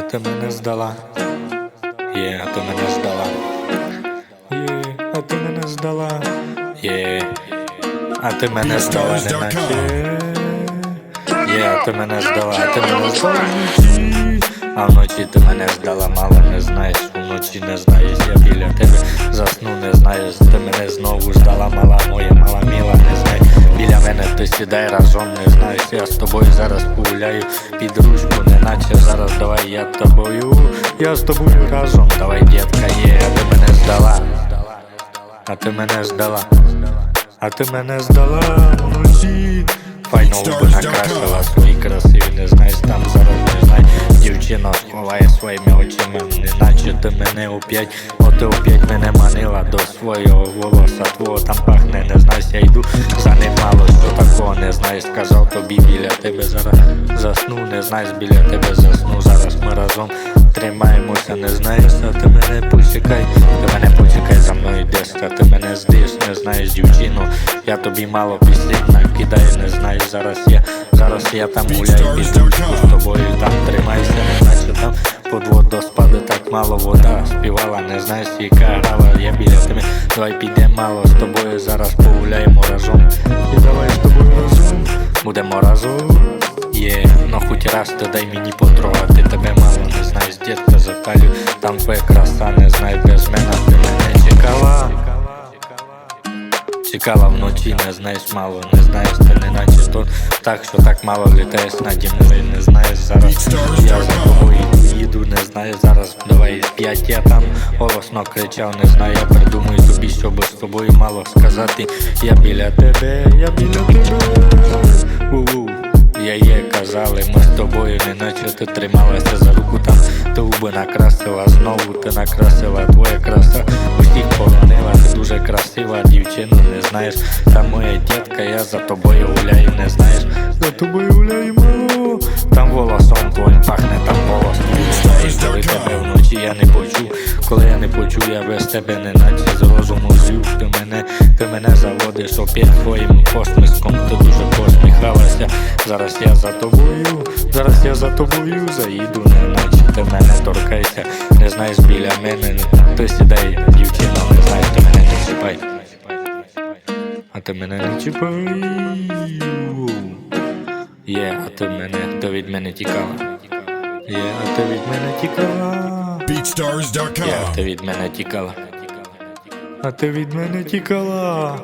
ти мене здала. Є, а ти мене здала. Є, а ти мене здала. Є, а ти мене здала, не наче. Є, а ти мене здала, а ти мене здала. А вночі ти мене здала, мало не знаєш, вночі не знаєш, я біля тебе засну, не знаєш, ти мене знову здала, мала моя, мала міла, не знаєш. Біля мене ти сідай разом, не знаєш, я з тобою зараз погуляю під ручку, неначе зараз давай я тобою, я з тобою разом, давай, дітка, є, а ти мене здала, а ти мене здала, а ти мене здала вночі. Файно губи накрасила свої красиві, Сховає своїми очима, неначе ти мене оп'ять, от ти оп'ять мене манила до свого волоса твого. Там пахне, не знаєш, я йду. За ним мало, що такого не знаєш, сказав тобі біля тебе зараз засну, не знаєш, біля тебе засну, зараз ми разом тримаємося, не знаєш, а ти мене почекай, ти мене почекай, за мною йдеш, а ти мене здиш, не знаєш, дівчину, я тобі мало пісень накидаю, не знаєш, зараз я, зараз я там гуляю під ручку з тобою, мало вода співала, не знаєш, стійка грала, я біля тебе, давай піде мало. З тобою, зараз погуляємо разом, і давай з тобою разом, будемо разом. Є, ну хоч раз ти дай мені потрогати тебе мало, не знаєш, дітка запалю, там твоя краса, не знаю, без мене Чекала вночі, не знаєш мало, не знаєш, ти не наче то так, що так мало літаєш наді мною, не знаєш зараз. Я за йду, їду, не знаю зараз. Давай п'ять я там голосно кричав, не знаю, я придумаю тобі, щоб з тобою мало сказати. Я біля тебе, я біля тебе. У-у. Я є казали, ми з тобою, неначе ти трималася за руку там, ти губи накрасила, знову ти накрасила, твоя краса усіх дівчина, не знаєш, та моя дітка, я за тобою гуляю, не знаєш, за тобою гуляю мало, там волосом твоїм пахне, там голос твій, не знаєш, коли тебе вночі я не почув, коли я не почув, я без тебе не наче з розуму зрів, ти мене, ти мене заводиш опять твоїм посмиском, ти дуже посміхалася, зараз я за тобою, зараз я за тобою заїду, не наче ти мене торкайся, не знаєш біля мене, ти сідай, дівчина, не знаєш, ти мене не чіпай, а ти мене не чіпай. Є, а ти мене, то від мене тікала. Є, а ти від мене тікала. Є, BeatStars.com. а ти від мене тікала. А ти від мене тікала.